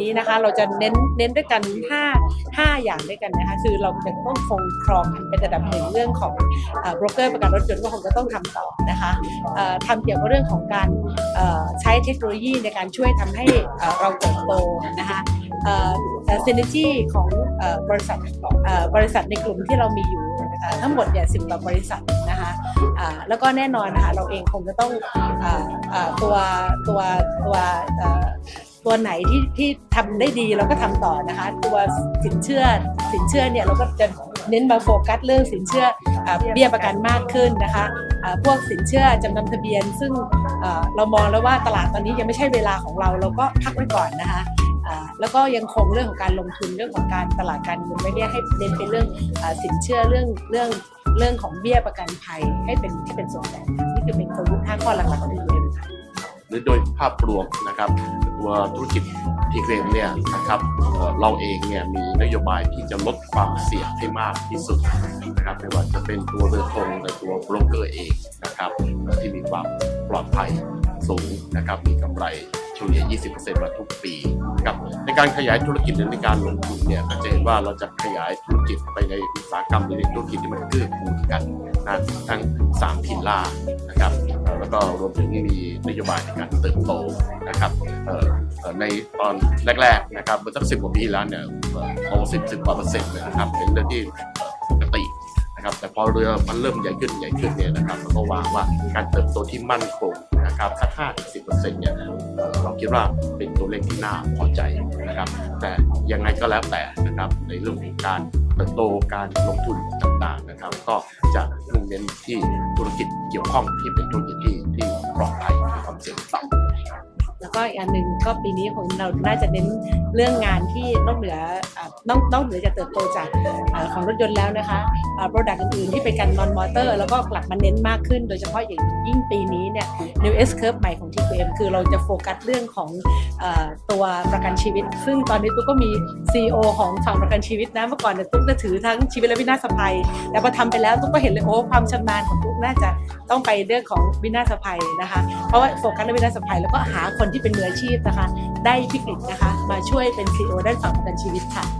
นี้นะคะ เราจะเน้นเน้นด้วยกัน 5 5 อย่างด้วยกันนะคะ คือเราจะต้องคงครองเป็นระดับหนึ่งเรื่องของโบรกเกอร์ประกันรถยนต์ก็คงจะต้องทำต่อนะคะทำเกี่ยวกับเรื่องของการใช้เทคโนโลยีในการช่วยทำให้เราเติบโตนะคะซินเนจีของเอ่อบริษัทเอ่อบริษัทในกลุ่มที่เรามีอยู่ทั้งหมดเนี่ยสิบกว่าบริษัทนะคะแล้วก็แน่นอนนะคะเราเองคงจะต้องตัวตัวตัว ตัวไหนที่ที่ทำได้ดีเราก็ทำต่อนะคะ ตัวสินเชื่อสินเชื่อเนี่ยเราก็จะเน้นมาโฟกัสเรื่องสินเชื่ออเบี้ยประกันมากขึ้นนะคะพวกสินเชื่อจำนำทะเบียน ซึ่งเรามองแล้วว่าตลาดตอนนี้ยังไม่ใช่เวลาของเราเราก็พักไว้ก่อนนะคะแล้วก็ยังคงเรื่องของการลงทุนเรื่องของการตลาดการเงินไว้เนี่ยให้เน้นเป็นเรื่องอสินเชื่อเรื่องเรื่องเรื่องของเบี้ยประกันภัยให้เป็นให้เป็นส่วนใหญ่นี่คือเป็นกลยุทธ์ห้าข้อหลักๆของทีเอ็มค่ะหรือโดยภาพรวมนะครับ ตัวธุรกิจทีเกรมเนี่ยนะครับเราเองเนี่ยมีนโยบายที่จะลดความเสี่ยงให้มากที่สุดนะครับไม่ว่าจะเป็นตัวเรือธงหรือตัวโบรกเกอร์เองนะครับที่มีความปลอดภัยสูงนะครับมีกำไรเฉลี่ย 20%มาทุกปีนะครับในการขยายธุรกิจหรือในการลงทุนเนี่ยก็จะเห็นว่าเราจะขยายธุรกิจไปในอุตสาหกรรมหรือในธุรกิจที่มันเกื้อกูลกันนะทั้งสามพิลล่านะครับ แล้วก็รวมถึงมีนโยบายในการเติบโตนะครับในตอนแรกๆนะครับเมื่อสักสิบกว่าปีแล้วเนี่ยโตสิบสิบกว่าเปอร์เซ็นต์เลยนะครับเป็นเรื่องที่ปกตินะครับแต่พอเรือมันเริ่มใหญ่ขึ้นใหญ่ขึ้นเนี่ยนะครับเราก็วางว่าการเติบโตที่มั่นคงนะครับสักห้าถึงสิบเปอร์เซ็นต์เนี่ยเราคิดว่าเป็นตัวเลขที่น่าพอใจนะครับ แต่ยังไงก็แล้วแต่นะครับในเรื่องของการเติบโตการลงทุนต่างๆ นะครับก็จะมุ่งเน้นที่ธุรกิจเกี่ยวข้องที่เป็นธุรกิจที่ที่ แล้วก็อีกอันหนึ่งก็ปีนี้ของเราน่าจะเน้นเรื่องงานที่นอกเหนือนอกนอกเหนือจะเติบโตจากอของรถยนต์แล้วนะคะโปรดักต์อื่นๆที่เป็นการนอนมอเตอร์ แล้วก็กลับมาเน้นมากขึ้น โดยเฉพาะอย่างยิ่งปีนี้เนี่ย New S Curve ใหม่ของ TQM คือเราจะโฟกัสเรื่องของอตัวประกันชีวิต ซึ่งตอนนี้ตุ๊กก็มี CEO ของฝั่งประกันชีวิตนะเมื่อก่อนเนี่ยตุ๊กจะถือทั้งชีวิตและวินาศภัยแต่พอทำไปแล้วตุ๊กก็เห็นเลยโอ้ความชำนาญของตุ๊กน่าจะต้องไปเรื่องของวินาศภัยนะคะเพราะว่าโฟกัสเรื่องวินาศภัยแล้วก็หาคนที่เป็นมืออาชีพนะคะ ได้พิกฤตนะคะ มาช่วยเป็น CEO ด้านฝั่งประกันชีวิตค่ะ